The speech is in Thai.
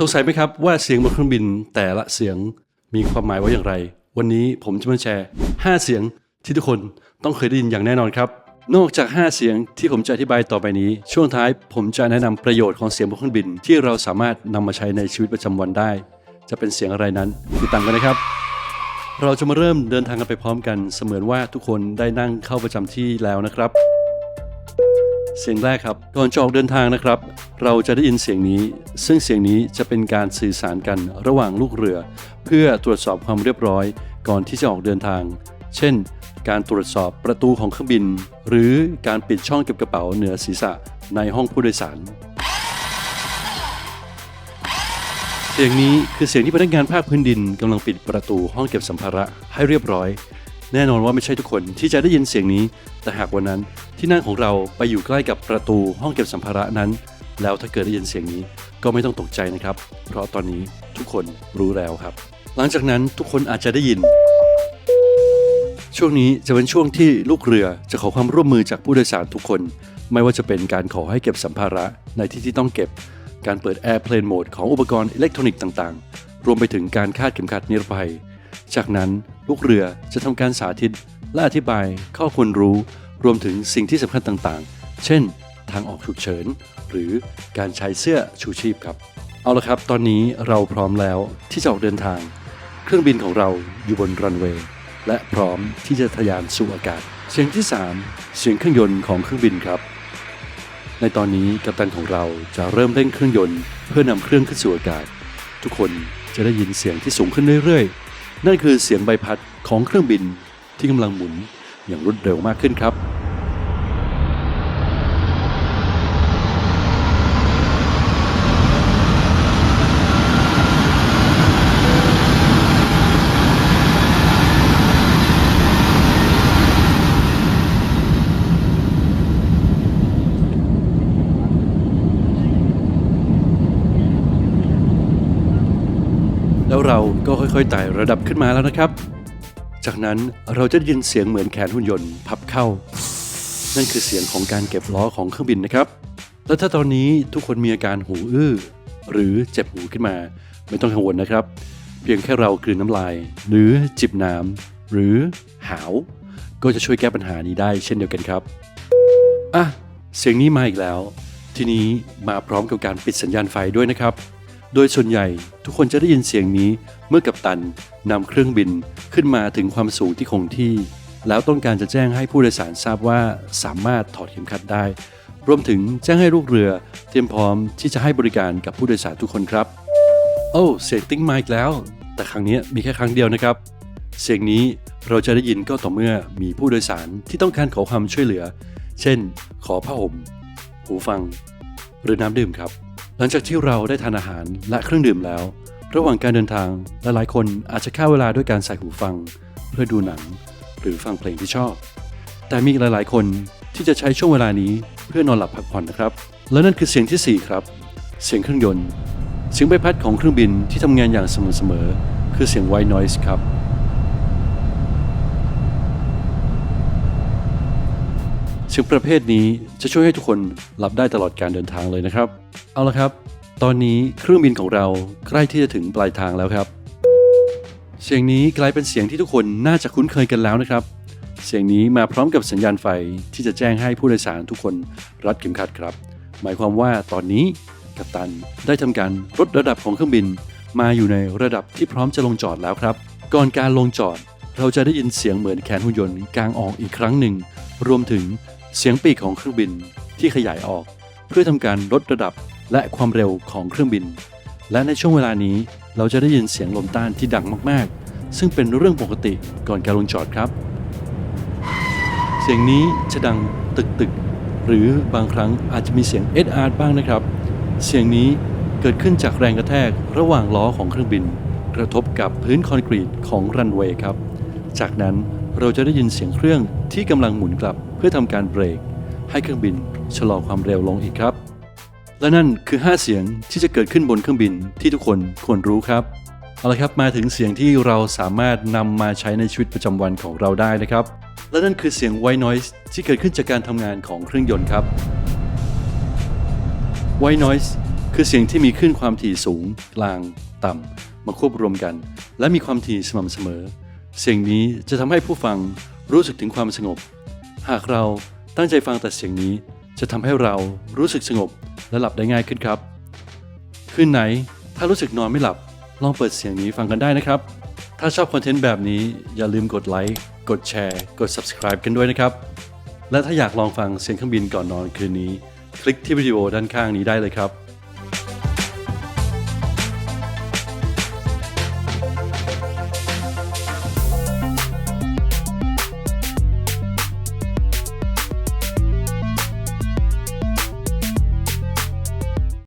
สงสัยไหมครับว่าเสียงบนเครื่องบินแต่ละเสียงมีความหมายว่าอย่างไร วันนี้ผมจะมาแชร์ 5 เสียงที่ทุกคนต้องเคยได้ยินอย่างแน่นอนครับ นอกจาก 5 เสียงที่ผมจะอธิบายต่อไปนี้ ช่วงท้ายผมจะแนะนำประโยชน์ของเสียงบนเครื่องบิน ที่เราสามารถนำมาใช้ในชีวิตประจำวันได้ จะเป็นเสียงอะไรนั้นติดตามกันนะครับ เราจะมาเริ่มเดินทางกันไปพร้อมกัน เสมือนว่าทุกคนได้นั่งเข้าประจำที่แล้วนะครับ เสียงแรกครับ ก่อนจะออกเดินทางนะครับ เราจะได้ยินเสียงนี้ ซึ่งเสียงนี้จะเป็นการสื่อสารกันระหว่างลูกเรือ เพื่อตรวจสอบความเรียบร้อย ก่อนที่จะออกเดินทาง เช่น การตรวจสอบประตูของเครื่องบิน หรือการปิดช่องเก็บกระเป๋าเหนือศีรษะในห้องผู้โดยสาร เสียงนี้คือเสียงที่พนักงานภาคพื้นดินกำลังปิดประตูห้องเก็บสัมภาระให้เรียบร้อย แน่นอนว่าไม่ใช่ทุกคนที่จะได้ยินเสียงนี้ แต่หากวันนั้นที่นั่งของเราไปอยู่ใกล้กับประตูห้องเก็บสัมภาระนั้น แล้วถ้าเกิดได้ยินเสียงนี้ก็ไม่ต้องตกใจนะครับ เพราะตอนนี้ทุกคนรู้แล้วครับ หลังจากนั้นทุกคนอาจจะได้ยิน ช่วงนี้จะเป็นช่วงที่ลูกเรือจะขอความร่วมมือจากผู้โดยสารทุกคน ไม่ว่าจะเป็นการขอให้เก็บสัมภาระในที่ที่ต้องเก็บ การเปิด Airplane Mode ของอุปกรณ์อิเล็กทรอนิกส์ต่างๆ รวมไปถึงการคาดเข็มขัดนิรภัย จากนั้นลูกเรือจะทำการสาธิต และอธิบายข้อควรรู้ รวมถึงสิ่งที่สำคัญต่างๆ เช่น ทางออกฉุกเฉิน หรือการใช้เสื้อชูชีพครับ เอาละครับ ตอนนี้เราพร้อมแล้วที่จะออกเดินทาง เครื่องบินของเราอยู่บนรันเวย์และพร้อมที่จะทะยานสู่อากาศ เสียงที่ 3 เสียงเครื่องยนต์ของเครื่องบินครับ ในตอนนี้กัปตันของเราจะเริ่มเร่งเครื่องยนต์ เพื่อนำเครื่องขึ้นสู่อากาศ ทุกคนจะได้ยินเสียงที่สูงขึ้นเรื่อยๆ นั่นคือเสียงใบพัดของเครื่องบินที่กำลังหมุนอย่างรวดเร็วมากขึ้นครับ ก็ค่อยๆไต่ระดับขึ้นมาแล้วนะครับ จากนั้นเราจะได้ยินเสียงเหมือนแขนหุ่นยนต์พับเข้า นั่นคือเสียงของการเก็บล้อของเครื่องบินนะครับ และถ้าตอนนี้ทุกคนมีอาการหูอื้อ หรือเจ็บหูขึ้นมา ไม่ต้องกังวลนะครับ เพียงแค่เรากลืนน้ำลาย หรือจิบน้ำหรือหาว ก็จะช่วยแก้ปัญหานี้ได้เช่นเดียวกันครับอะเสียงนี้มาอีกแล้ว ทีนี้มาพร้อมกับการปิดสัญญาณไฟด้วยนะครับ โดยส่วนใหญ่ทุกคนจะได้ยินเสียงนี้เมื่อกัปตันนำเครื่องบินขึ้นมาถึงความสูงที่คงที่ แล้วต้องการจะแจ้งให้ผู้โดยสารทราบว่าสามารถถอดเข็มขัดได้ รวมถึงแจ้งให้ลูกเรือเตรียมพร้อมที่จะให้บริการกับผู้โดยสารทุกคนครับ โอ้เสียงติ้งมาอีกแล้ว แต่ครั้งนี้มีแค่ครั้งเดียวนะครับ เสียงนี้เราจะได้ยินก็ต่อเมื่อมีผู้โดยสารที่ต้องการขอความช่วยเหลือ เช่น ขอผ้าห่มหูฟัง หรือน้ำดื่มครับ หลังจากที่เราได้ทานอาหารและเครื่องดื่มแล้ว ระหว่างการเดินทางหลายๆคนอาจจะฆ่าเวลาด้วยการใส่หูฟัง เพื่อดูหนัง หรือฟังเพลงที่ชอบ แต่มีหลายๆ คนที่จะใช้ช่วงเวลานี้เพื่อนอนหลับพักผ่อนนะครับ และนั่นคือเสียงที่ 4 ครับ เสียงเครื่องยนต์ เสียงใบพัดของเครื่องบินที่ทำงานอย่างสม่ำเสมอ คือเสียง white noise ครับ สียงประเภทนี้จะช่วยให้ทุกคนหลับได้ตลอดการเดินทางเลยนะครับ เอาละครับ ตอนนี้เครื่องบินของเราใกล้ที่จะถึงปลายทางแล้วครับ เสียงนี้กลายเป็นเสียงที่ทุกคนน่าจะคุ้นเคยกันแล้วนะครับ เสียงนี้มาพร้อมกับสัญญาณไฟที่จะแจ้งให้ผู้โดยสารทุกคนรัดเข็มขัดครับ หมายความว่าตอนนี้กัปตันได้ทำการลดระดับของเครื่องบิน มาอยู่ในระดับที่พร้อมจะลงจอดแล้วครับ ก่อนการลงจอดเราจะได้ยินเสียงเหมือนแขนหุ่นยนต์กลางออกอีกครั้งหนึ่ง รวมถึง เสียงปีกของเครื่องบินที่ขยายออก เพื่อทำการลดระดับและความเร็วของเครื่องบิน และในช่วงเวลานี้เราจะได้ยินเสียงลมต้านที่ดังมากๆ ซึ่งเป็นเรื่องปกติก่อนการลงจอดครับ เสียงนี้จะดังตึกๆหรือบางครั้งอาจจะมีเสียงเอ็ดอาร์บ้างนะครับ เสียงนี้เกิดขึ้นจากแรงกระแทกระหว่างล้อของเครื่องบิน กระทบกับพื้นคอนกรีตของรันเวย์ครับ จากนั้นเราจะได้ยินเสียงเครื่องที่กำลังหมุนกลับ เพื่อทำการเบรก ให้เครื่องบินชะลอความเร็วลงอีกครับ และนั่นคือ 5 เสียงที่จะเกิดขึ้นบนเครื่องบินที่ทุกคนควรรู้ครับเอาละครับมาถึงเสียงที่เราสามารถนำมาใช้ในชีวิตประจำวันของเราได้นะครับ และนั่นคือเสียง white noise ที่เกิดขึ้นจากการทำงานของเครื่องยนต์ครับ white noise คือคือเสียงที่มีขึ้นความถี่สูง กลาง ต่ำ มาควบรวมกัน และมีความถี่สม่ำเสมอ เสียงนี้จะทำให้ผู้ฟังรู้สึกถึงความสงบ หากเราตั้งใจฟังแต่เสียงนี้จะทำให้เรารู้สึกสงบและหลับได้ง่ายขึ้นครับ คืนไหนถ้ารู้สึกนอนไม่หลับ ลองเปิดเสียงนี้ฟังกันได้นะครับ ถ้าชอบคอนเทนต์แบบนี้อย่าลืมกดไลค์กดแชร์กด subscribe กันด้วยนะครับ และถ้าอยากลองฟังเสียงเครื่องบินก่อนนอนคืนนี้ คลิกที่วิดีโอด้านข้างนี้ได้เลยครับ